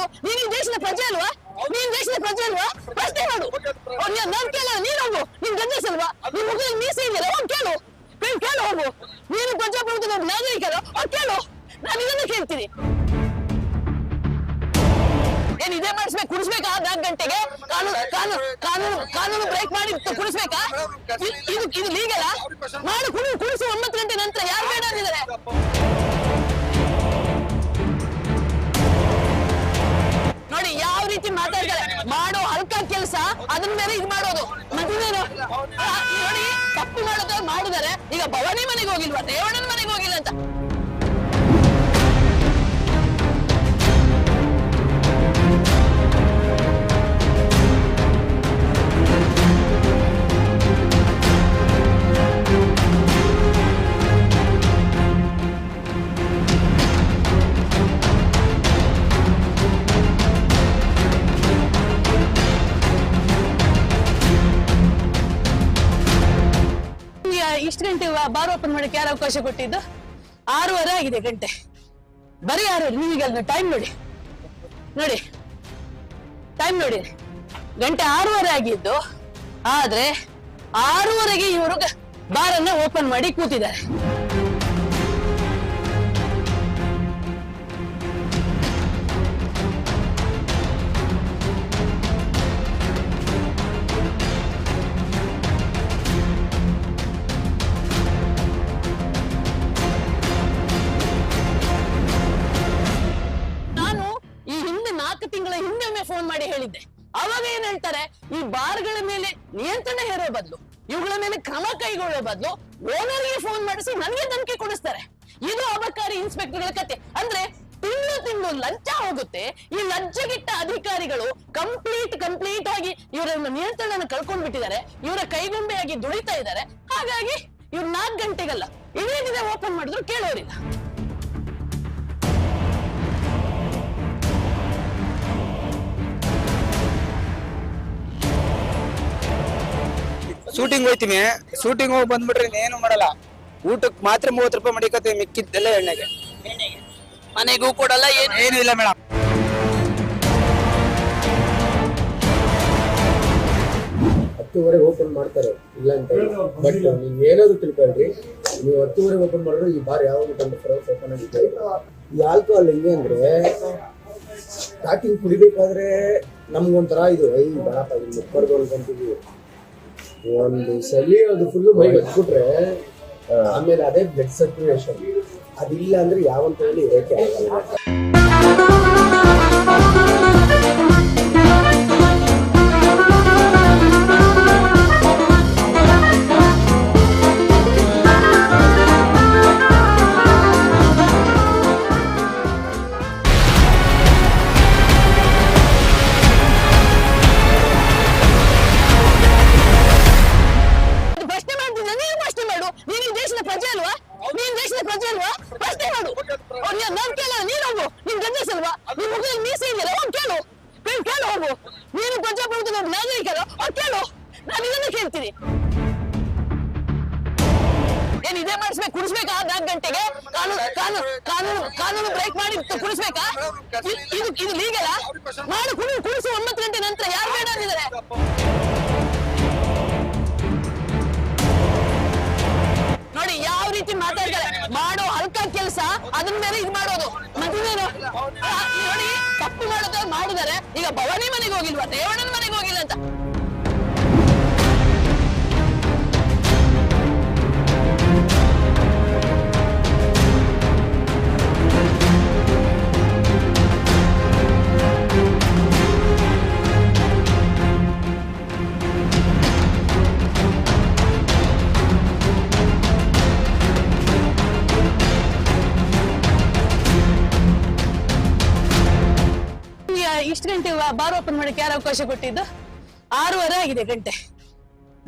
ಮಾಡು. ನೀನ್ ದೇಶದ ಪ್ರಜೆ ಅಲ್ವಾ? ನೀನ್ ದೇಶದ ಪ್ರಜೆ ಅಲ್ವಾ? ಪ್ರಶ್ನೆ ಮಾಡು. ನೀನ್- ನಾನ್ ಕೇಳಲ್ಲ, ನೀನ್ ಹೋಗು. ನಿನ್ ಗಂಜಸ್ ಅಲ್ವಾ? ನಿನ್ ಮುಖದಲ್ಲಿ ಮೀಸೆ ಇದೆಯಲ್ಲ, ಹೋಗ್ ಕೇಳು. ಕೇಳು ಕೇಳು, ಹೋಗು. ನೀನು ಪ್ರಜಾಪ್ರಭುತ್ವ ನಾಗರಿಕರು ಅವ್ರು ಕೇಳು. ನಾನು ಇದನ್ನ ಕೇಳ್ತೀನಿ. ಏನ್ ಇದೇ ಮಾಡಿಸ್ಬೇಕು? ಕುಡಿಸ್ಬೇಕಾ ನಾಲ್ಕು ಗಂಟೆಗೆ? ಕಾನೂನು ಕಾನೂನು ಕಾನೂನು ಕಾನೂನು ಬ್ರೇಕ್ ಮಾಡಿ ಕುಡಿಸ್ಬೇಕಾ ಇದು ಇದು ಲೀಗಲ ಮಾಡು ಕುಡಿ ಕುಡಿಸು ಒಂಬತ್ತು ಗಂಟೆ ನಂತರ ಯಾರು ಇದು ಮಾಡೋದು. ಮದುವೆ ನೋಡಿ ತಪ್ಪು ಮಾಡೋದು ಮಾಡಿದರೆ ಈಗ ಭವಾನಿ ಮನೆಗೆ ಹೋಗಿಲ್ವಾ? ರೇವಣ್ಣನ ಓಪನ್ ಮಾಡಕ್ಕೆ ಯಾರು ಅವಕಾಶ ಕೊಟ್ಟಿದ್ದು? ಆರೂವರೆ ಆಗಿದೆ ಗಂಟೆ. ಬರೀ ಆರು ಅದನ್ನ ಟೈಮ್ ನೋಡಿ. ನೋಡಿ. ಟೈಮ್ ನೋಡಿ. ಗಂಟೆ ಆರೂವರೆ ಆಗಿದ್ದು, ಆದ್ರೆ ಆರೂವರೆಗೆ ಇವರು ಬಾರನ್ನ ಓಪನ್ ಮಾಡಿ ಕೂತಿದ್ದಾರೆ. ನಾಲ್ಕು ತಿಂಗಳ ಹಿಂದೆ ಒಮ್ಮೆ ಫೋನ್ ಮಾಡಿ ಹೇಳಿದ್ದೆ. ಅವಾಗ ಏನ್ ಹೇಳ್ತಾರೆ? ಈ ಬಾರ್ಗಳ ಮೇಲೆ ನಿಯಂತ್ರಣ ಹೇರೋ ಬದಲು, ಇವುಗಳ ಮೇಲೆ ಕ್ರಮ ಕೈಗೊಳ್ಳೋ ಬದಲು ಓನರ್ಗೆ ಫೋನ್ ಮಾಡಿಸಿ ನನಗೆ ಧಮಕಿ ಕೊಡಿಸ್ತಾರೆ. ಇದು ಅಬಕಾರಿ ಇನ್ಸ್ಪೆಕ್ಟರ್ಗಳ ಕತೆ. ಅಂದ್ರೆ ತಿಂಗಳು ತಿಂಗಳು ಲಂಚ ಹೋಗುತ್ತೆ, ಈ ಲಂಚಗಿಟ್ಟ ಅಧಿಕಾರಿಗಳು ಕಂಪ್ಲೀಟ್ ಕಂಪ್ಲೀಟ್ ಆಗಿ ಇವರ ನಿಯಂತ್ರಣ ಕಳ್ಕೊಂಡ್ ಬಿಟ್ಟಿದ್ದಾರೆ. ಇವರ ಕೈಗೊಂಬೆಯಾಗಿ ದುಡಿತಾ ಇದ್ದಾರೆ. ಹಾಗಾಗಿ ಇವ್ರು ನಾಲ್ಕು ಗಂಟೆಗಲ್ಲ, ಇದೇ ಓಪನ್ ಮಾಡಿದ್ರು ಕೇಳೋರಿಲ್ಲ. ಶೂಟಿಂಗ್ ಹೋಯ್ತೀನಿ. ಶೂಟಿಂಗ್ ಹೋಗಿ ಬಂದ್ಬಿಟ್ರೆ ಏನು ಮಾಡಲ್ಲ. ಊಟಕ್ಕೆ ಮಾತ್ರ ಮೂವತ್ತು ರೂಪಾಯಿ ಮಡಿಕತ್ತೀವಿ ಮಿಕ್ಕಿದ್ದೆಲ್ಲ ಎಣ್ಣೆಗೆ. ಮನೆಗೂ ಕೊಡಲ್ಲ ಏನು ಏನು ಇಲ್ಲ ಮೇಡಮ್ ಹತ್ತುವರೆಗೆ ಓಪನ್ ಮಾಡ್ತಾರೆ. ಇಲ್ಲ ಅಂತ ಬಟ್ ನೀವು ಏನಾದ್ರು ತಿಳ್ಕೊಳ್ರಿ. ನೀವು ಹತ್ತುವರೆಗೆ ಓಪನ್ ಮಾಡಿದ್ರೆ ಈ ಬಾರ್ ಯಾವಾಗ ಅವರ್ಸ್ ಓಪನ್ ಆಗಿದೆ ಈ ಆಲ್ಕೋಹಾಲ್ ಹೆಂಗೆ ಅಂದ್ರೆ ಸ್ಟಾರ್ಟಿಂಗ್ ಕುಡಿಬೇಕಾದ್ರೆ ನಮ್ಗೊಂಥರ ಇದು ಐ ಬಾಳಪ್ಪ ಇದು ಮುಕ್ಕರ್ದು ಅನ್ಕೊಂತೀವಿ ಒಂದು ಸಲ ಅದು ಫುಲ್ಲು ಮೈ ಹಚ್ಬಿಟ್ರೆ ಆಮೇಲೆ ಅದೇ ಬ್ಲಡ್ ಸರ್ಕ್ಯುಲೇಷನ್ ಅದಿಲ್ಲ ಅಂದ್ರೆ ಯಾವಂತ ಹೇಳಿ ಇರೋಕೆ ಆಗಲ್ಲ? ಪ್ರಜಾಪ್ರಭುತ್ವದ ನಾಗರಿಕರು ಅವ್ರು ಕೇಳು. ನಾನು ಇದನ್ನು ಕೇಳ್ತೀನಿ. ಏನ್ ಇದೇ ಮಾಡಿಸ್ಬೇಕು ಕುಡಿಸ್ಬೇಕಾ ನಾಲ್ಕು ಗಂಟೆಗೆ? ಕಾನೂನು ಕಾನೂನು ಕಾನೂನು ಬ್ರೇಕ್ ಮಾಡಿ ಕುಡಿಸ್ಬೇಕಾ ಇದು ಇದು ಲೀಗಲ ಮಾಡು ಕುಡಿ ಕುಡಿಸು ಒಂಬತ್ತು ಗಂಟೆ ನಂತರ. ಯಾರು ಬೇಡ ಅಂದಿದ್ದಾರೆ? ನೋಡಿ, ಯಾವ ರೀತಿ ಮಾತಾಡ್ತಾರೆ? ಮಾಡೋ ಹಲ್ಕ ಕೆಲಸ ಅದನ್ನ ಮೇಲೆ ಇದು ಮಾಡೋದು. ಮದುವೆ ನೋಡಿ. ತಪ್ಪು ಈಗ ಭವಾನಿ ಮನೆಗೆ ಹೋಗಿಲ್ವಾ? ರೇವಣ್ಣನ ಮನೆಗೆ ಹೋಗಿಲ್ಲ ಅಂತ. ಇಷ್ಟು ಗಂಟೆ ಬಾರ್ ಓಪನ್ ಮಾಡಕ್ಕೆ ಯಾರು ಅವಕಾಶ ಕೊಟ್ಟಿದ್ದು? ಆರೂವರೆ ಆಗಿದೆ ಗಂಟೆ.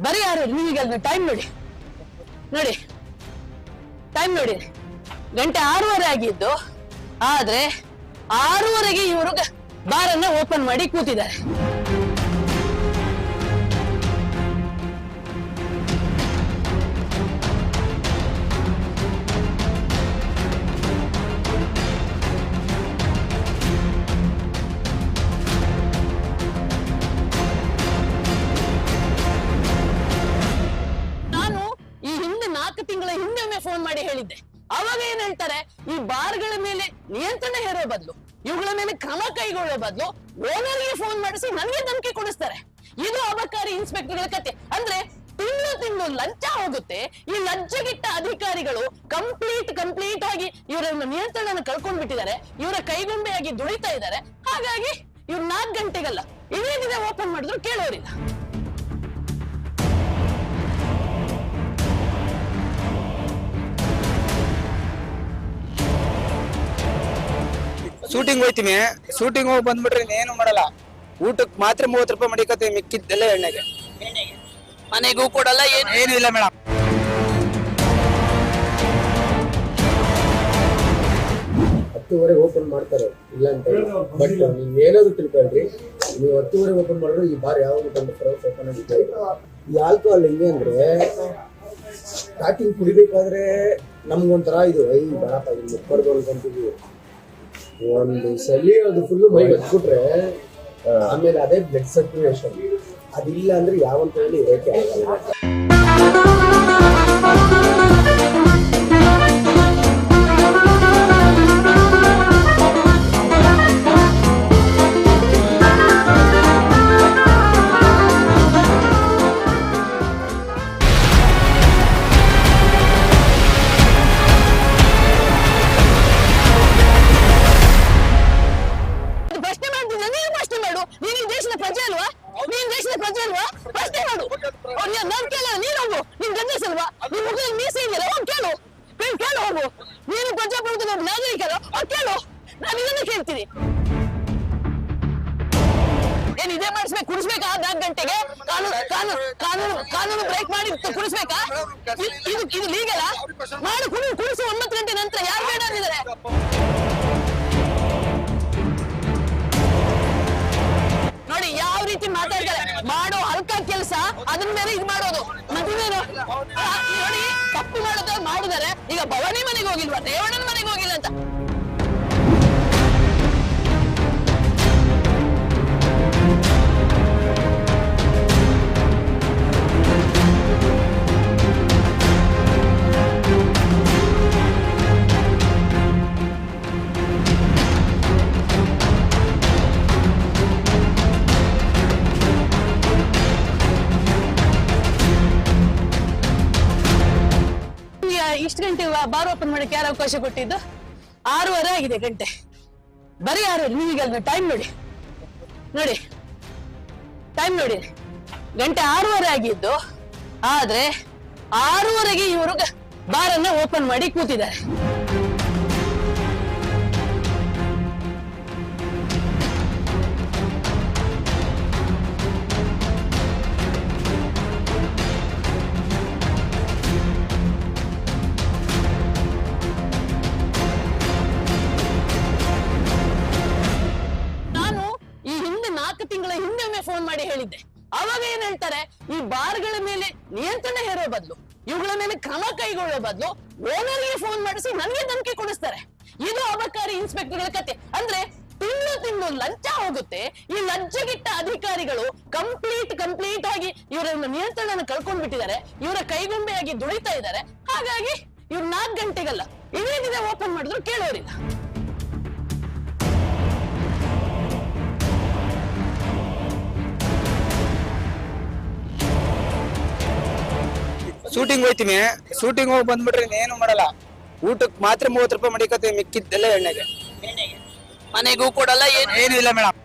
ಬರೀ ನೀವೀಗ ಅದನ್ನ ಟೈಮ್ ನೋಡಿ. ನೋಡಿ. ಟೈಮ್ ನೋಡಿ. ಗಂಟೆ ಆರೂವರೆ ಆಗಿದ್ದು, ಆದ್ರೆ ಆರೂವರೆಗೆ ಇವರು ಬಾರನ್ನ ಓಪನ್ ಮಾಡಿ ಕೂತಿದ್ದಾರೆ. ಬಾರ್ಗಳ ಮೇಲೆ ನಿಯಂತ್ರಣ ಹೇರೋ ಬದಲು, ಇವುಗಳ ಮೇಲೆ ಕ್ರಮ ಕೈಗೊಳ್ಳೋ ಬದಲು ಓನರ್ಗೆ ಫೋನ್ ಮಾಡಿಸಿ ನನಗೆ ಧಮಕಿ ಕೊಡಿಸ್ತಾರೆ. ಇದು ಅಬಕಾರಿ ಇನ್ಸ್ಪೆಕ್ಟರ್ಗಳ ಕತೆ. ಅಂದ್ರೆ ತಿಂಗಳು ತಿಂಗಳು ಲಂಚ ಹೋಗುತ್ತೆ, ಈ ಲಂಚಗಿಟ್ಟ ಅಧಿಕಾರಿಗಳು ಕಂಪ್ಲೀಟ್ ಕಂಪ್ಲೀಟ್ ಆಗಿ ಇವರನ್ನ ನಿಯಂತ್ರಣ ಕಳ್ಕೊಂಡ್ಬಿಟ್ಟಿದ್ದಾರೆ, ಇವರ ಕೈಗೊಂಬೆಯಾಗಿ ದುಡಿತಾ ಇದ್ದಾರೆ. ಹಾಗಾಗಿ ಇವ್ರು ನಾಲ್ಕು ಗಂಟೆಗಲ್ಲ, ಇದೇ ಓಪನ್ ಮಾಡಿದ್ರು ಕೇಳೋರಿಲ್ಲ. ಶೂಟಿಂಗ್ ಹೋಯ್ತೀನಿ. ಶೂಟಿಂಗ್ ಹೋಗಿ ಬಂದ್ಬಿಟ್ರೆ ಏನು ಮಾಡಲ್ಲ. ಊಟಕ್ಕೆ ಮಾತ್ರ ಮೂವತ್ತು ರೂಪಾಯಿ ಮಡಿಕತ್ತೆ ಮಿಕ್ಕಿದ್ದೆಲ್ಲ ಎಣ್ಣೆಗೆ. ಮನೆಗೂ ಕೊಡಲ್ಲ ಏನು? ಏನೂ ಇಲ್ಲ ಮೇಡಮ್ ಹತ್ತುವರೆಗೆ ಓಪನ್ ಮಾಡ್ತಾರೆ. ಇಲ್ಲ ಅಂತ ಬಟ್ ನೀವು ಏನಾದ್ರು ತಿಳ್ಕೊಳ್ರಿ. ನೀವು ಹತ್ತುವರೆಗೆ ಓಪನ್ ಮಾಡಿದ್ರೆ ಈ ಬಾರ್ ಯಾವಾಗ ಫೋರ್ ಓಪನ್ ಆಗಿದೆ ಈ ಆಲ್ಕೋಹಾಲ್ ಹೆಂಗೆ ಅಂದ್ರೆ ಸ್ಟಾರ್ಟಿಂಗ್ ಕುಡಿಬೇಕಾದ್ರೆ ನಮ್ಗೊಂಥರ ಇದು ಐ ಬಾರಪ್ಪ ಇದು ಮುಕ್ಕಡ್ದು ಅನ್ಕೊಂತೀವಿ ಒಂದು ಸಲಿ ಅದು ಫುಲ್ ಮೈ ಹಚ್ಬಿಟ್ರೆ ಆಮೇಲೆ ಅದೇ ಬ್ಲಡ್ ಸರ್ಕ್ಯುಲೇಷನ್ ಅದಿಲ್ಲ ಅಂದ್ರೆ ಯಾವಂತ ಹೇಳಿ ಆಗಲ್ಲ. ಇದು ಇದು ಲೀಗಲ್ಲ ಮಾಡು ಕುಡಿ ಕುಡಿಸು ಒಂಬತ್ತು ಗಂಟೆ ನಂತರ ಯಾರು ಬೇಡ ಅಂದಿದ್ದಾರೆ ನೋಡಿ ಯಾವ ರೀತಿ ಮಾತಾಡ್ತಾರೆ? ಮಾಡೋ ಹಲ್ಕ ಕೆಲಸ ಅದನ್ನ ಮೇಲೆ ಇದು ಮಾಡೋದು. ಮದುವೆನು ನೋಡಿ ತಪ್ಪು ಮಾಡಿದ್ರೆ ಮಾಡಿದಾರೆ ಈಗ ಭವಾನಿ ಮನೆಗೆ ಹೋಗಿಲ್ವಾ? ರೇವಣ್ಣನ ಮನೆಗೆ ಹೋಗಿಲ್ಲ ಅಂತ. ಮಾಡಕ್ಕೆ ಯಾರು ಅವಕಾಶ ಕೊಟ್ಟಿದ್ದು? ಆರೂವರೆ ಆಗಿದೆ ಗಂಟೆ. ಬರೀ ಆರು ನೀವೀಗ ಟೈಮ್ ನೋಡಿ. ನೋಡಿ. ಟೈಮ್ ನೋಡಿ. ಗಂಟೆ ಆರೂವರೆ ಆಗಿದ್ದು, ಆದ್ರೆ ಆರೂವರೆಗೆ ಇವರು ಬಾರನ್ನ ಓಪನ್ ಮಾಡಿ ಕೂತಿದ್ದಾರೆ. ಮಾಡಿ ಹೇಳಿದ್ದೆ. ಅವಾಗ ಏನ್ ಹೇಳ್ತಾರೆ? ಈ ಬಾರ್ಗಳ ಮೇಲೆ ನಿಯಂತ್ರಣ ಹೇರೋ ಬದಲು, ಇವುಗಳ ಮೇಲೆ ಕ್ರಮ ಕೈಗೊಳ್ಳೋ ಬದಲು ಓನರ್ಗೆ ಫೋನ್ ಮಾಡಿಸಿ ನನಗೆ ಧಮಕಿ ಕೊಡಿಸ್ತಾರೆ. ಇದು ಅಬಕಾರಿ ಇನ್ಸ್ಪೆಕ್ಟರ್ಗಳ ಕತೆ. ಅಂದ್ರೆ ತಿಂಗಳು ತಿಂಗಳು ಲಂಚ ಹೋಗುತ್ತೆ, ಈ ಲಂಚಗಿಟ್ಟ ಅಧಿಕಾರಿಗಳು ಕಂಪ್ಲೀಟ್ ಕಂಪ್ಲೀಟ್ ಆಗಿ ಇವರ ನಿಯಂತ್ರಣ ಕಳ್ಕೊಂಡ್ಬಿಟ್ಟಿದ್ದಾರೆ. ಇವರ ಕೈಗೊಂಬೆಯಾಗಿ ದುಡಿತಾ ಇದ್ದಾರೆ. ಹಾಗಾಗಿ ಇವ್ರು ನಾಲ್ಕು ಗಂಟೆಗಲ್ಲ ದಿನ ಓಪನ್ ಮಾಡಿದ್ರು ಕೇಳೋರಿಲ್ಲ. ಶೂಟಿಂಗ್ ಹೋಯ್ತೀನಿ. ಶೂಟಿಂಗ್ ಹೋಗಿ ಬಂದ್ಬಿಟ್ರೆ ಏನು ಮಾಡಲ್ಲ. ಊಟಕ್ಕೆ ಮಾತ್ರ ಮೂವತ್ತು ರೂಪಾಯಿ ಮಡಿಕತ್ತೀವಿ ಮಿಕ್ಕಿದ್ದೆಲ್ಲ ಎಣ್ಣೆಗೆ. ಮನೆಗೂ ಕೊಡಲ್ಲ ಏನು ಏನು ಇಲ್ಲ ಮೇಡಮ್.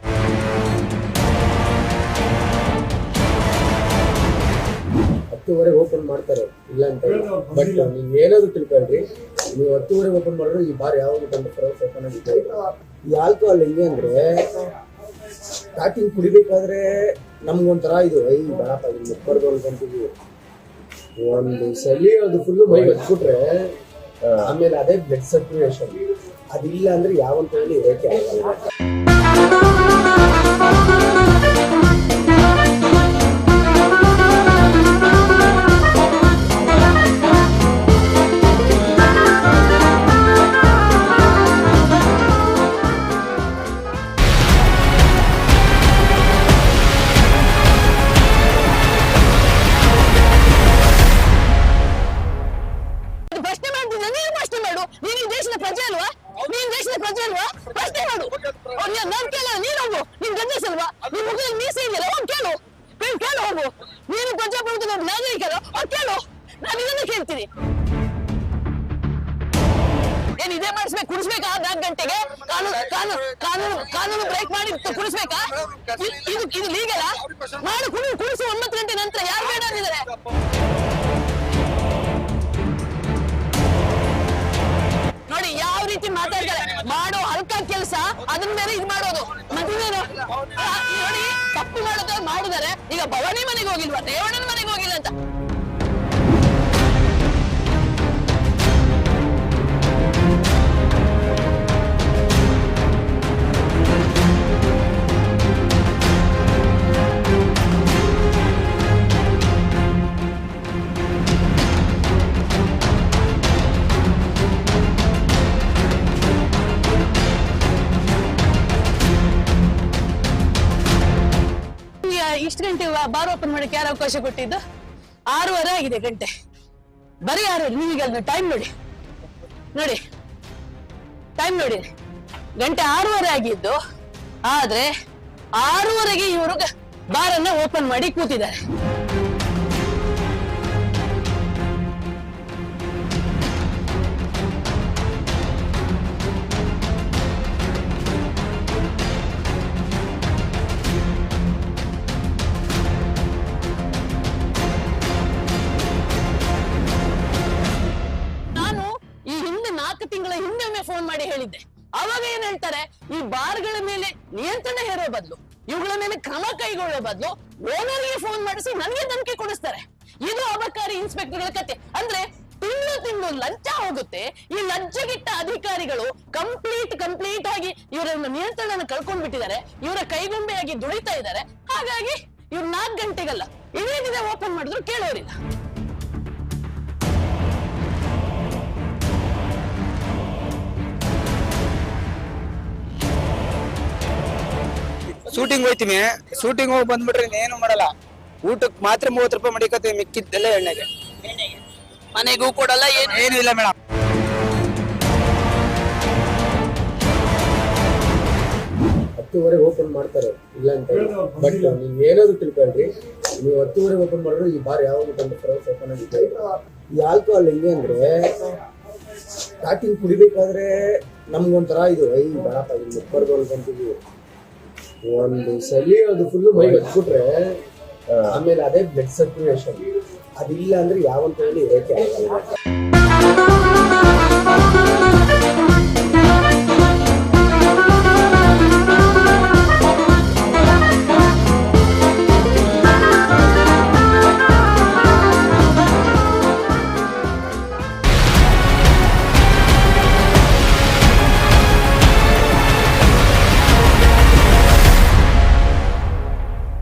ಹತ್ತುವರೆ ಓಪನ್ ಮಾಡ್ತಾರೆ. ಇಲ್ಲ ಅಂತ ಬಟ್ ನೀವು ಏನಾದ್ರು ತಿಳ್ಕೊಳ್ರಿ. ನೀವು ಹತ್ತುವರೆ ಓಪನ್ ಮಾಡಿದ್ರೆ ಈ ಬಾರ್ ಯಾವಾಗ ಓಪನ್ ಆಗಿದೆ ಈ ಆಲ್ಕೋಹಾಲ್ ಹೆಂಗೆ ಅಂದ್ರೆ ಸ್ಟಾರ್ಟಿಂಗ್ ಕುಡಿಬೇಕಾದ್ರೆ ನಮ್ಗೊಂಥರ ಇದು ಐ ಬಾರಪ್ಪ ಇದು ಮುಕ್ಕಡ್ದು ಅನ್ಕೊಂತೀವಿ ಒಂದು ಸಲಿ ಅದು ಫುಲ್ಲು ಮೈ ಹಚ್ಬಿಟ್ರೆ ಆಮೇಲೆ ಅದೇ ಬ್ಲಡ್ ಸರ್ಕ್ಯುಲೇಷನ್ ಅದಿಲ್ಲ ಅಂದ್ರೆ ಯಾವಂತ ಹೇಳಿ ಏಕೆ ಆಗಲ್ಲ. ಕೇಳ ನೀನ್ ಗಂಜಸಲ್ವಾ ನಿನ್ ಮುಖದಲ್ಲಿ ಮೀಸೆ ಇದೆಯಲ್ಲ ಹೋಗ್ ಕೇಳು ಕೇಳು ಹೋಗು ನೀನು ಪ್ರಜಾಪ್ರಭುತ್ವ ನಾಗರಿಕರ ಅವ್ರು ಕೇಳು ನಾನು ಇದನ್ನ ಕೇಳ್ತೀನಿ ಏನ್ ಇದೇ ಮಾಡಿಸ್ಬೇಕು ಕುಡಿಸ್ಬೇಕಾ ನಾಲ್ಕು ಗಂಟೆಗೆ ಕಾನೂನು ಕಾನೂನು ಬ್ರೇಕ್ ಮಾಡಿ ಕುಡಿಸ್ಬೇಕಾ ಇದು ಇದು ಲೀಗಲ ಮಾಡು ಕುಡಿ ಕುಡಿಸು ಒಂಬತ್ತು ಗಂಟೆ ನಂತರ ಯಾರು ಬೇಡ ನೋಡಿ ಯಾವ ರೀತಿ ಮಾತಾಡ್ತಾರೆ ಮಾಡೋ ಹಲ್ಕ ಅದನ್ನ ಮೇಲೆ ಇದ್ ಮಾಡೋದು. ಮದುವೆನು ತಪ್ಪು ಮಾಡಿದ್ರೆ ಮಾಡಿದಾರೆ ಈಗ ಭವಾನಿ ಮನೆಗೆ ಹೋಗಿಲ್ವಾ? ರೇವಣ್ಣನ ಮನೆಗೆ ಹೋಗಿಲ್ಲ ಅಂತ. ಇಷ್ಟು ಗಂಟೆ ಬಾರ್ ಓಪನ್ ಮಾಡಕ್ಕೆ ಯಾರು ಅವಕಾಶ ಕೊಟ್ಟಿದ್ದು? ಆರೂವರೆ ಆಗಿದೆ ಗಂಟೆ. ಬರೀ ಆರು ನಿಮಗೆ ಅಲ್ಲ ಟೈಮ್ ನೋಡಿ. ನೋಡಿ. ಟೈಮ್ ನೋಡಿ. ಗಂಟೆ ಆರೂವರೆ ಆಗಿದ್ದು, ಆದ್ರೆ ಆರೂವರೆಗೆ ಇವರು ಬಾರನ್ನ ಓಪನ್ ಮಾಡಿ ಕೂತಿದ್ದಾರೆ. ಬದಲು ಓನರ್ಗೆ ಫೋನ್ ಮಾಡಿಸಿ ನನಗೆ ನಂಬಿಕೆ ಕೊಡಿಸ್ತಾರೆ. ಇದು ಅಬಕಾರಿ ಇನ್ಸ್ಪೆಕ್ಟರ್ಗಳ ಕತೆ. ಅಂದ್ರೆ ತಿಂಗಳು ತಿಂಗಳು ಲಂಚ ಹೋಗುತ್ತೆ, ಈ ಲಂಚಗಿಟ್ಟ ಅಧಿಕಾರಿಗಳು ಕಂಪ್ಲೀಟ್ ಕಂಪ್ಲೀಟ್ ಆಗಿ ಇವರನ್ನ ನಿಯಂತ್ರಣ ಕಳ್ಕೊಂಡ್ ಬಿಟ್ಟಿದ್ದಾರೆ ಇವರ ಕೈಗೊಂಬೆಯಾಗಿ ದುಡಿತಾ ಇದ್ದಾರೆ. ಹಾಗಾಗಿ ಇವ್ರು ನಾಲ್ಕು ಗಂಟೆಗಲ್ಲ ಇದೇ ಓಪನ್ ಮಾಡಿದ್ರು ಕೇಳೋರಿಲ್ಲ. ಶೂಟಿಂಗ್ ಹೋಯ್ತೀನಿ. ಶೂಟಿಂಗ್ ಹೋಗಿ ಬಂದ್ಬಿಟ್ರೆ ಏನು ಮಾಡಲ್ಲ. ಊಟಕ್ಕೆ ಮಾತ್ರ ಮೂವತ್ತು ರೂಪಾಯಿ ಮಡಿಕತ್ತೆ ಮಿಕ್ಕಿದ್ದೆಲ್ಲ ಎಣ್ಣೆಗೆ. ಮನೆಗೂ ಕೊಡಲ್ಲ ಏನು? ಏನು ಇಲ್ಲ ಮೇಡಮ್ ಹತ್ತುವರೆಗೆ ಓಪನ್ ಮಾಡ್ತಾರೆ ಇಲ್ಲ ಅಂತ ಬಟ್ ನೀವು ಏನಾದ್ರು ತಿಳ್ಕೊಳ್ರಿ ನೀವು ಹತ್ತುವರೆಗೆ ಓಪನ್ ಮಾಡಿದ್ರೆ ಈ ಬಾರ್ ಯಾವಾಗ ಟ್ವೆಂಟಿ ಓಪನ್ ಆಗಿದೆ ಈ ಆಲ್ಕೋಹಾಲ್ ಹೆಂಗೆ ಅಂದ್ರೆ ಸ್ಟಾರ್ಟಿಂಗ್ ಕುಡಿಬೇಕಾದ್ರೆ ನಮ್ಗೊಂಥರ ಇದು ಐ ಬರಪ್ಪ ಇಲ್ಲಿ ಅನ್ಕೊಂತೀವಿ ಒಂದು ಸಲಿ ಅದು ಫುಲ್ ಮೈ ಹಚ್ಬಿಟ್ರೆ ಆಮೇಲೆ ಅದೇ ಬ್ಲಡ್ ಸರ್ಕ್ಯುಲೇಷನ್ ಅದಿಲ್ಲ ಅಂದ್ರೆ ಯಾವಂತ ಹೇಳಿ ಆಗಲ್ಲ.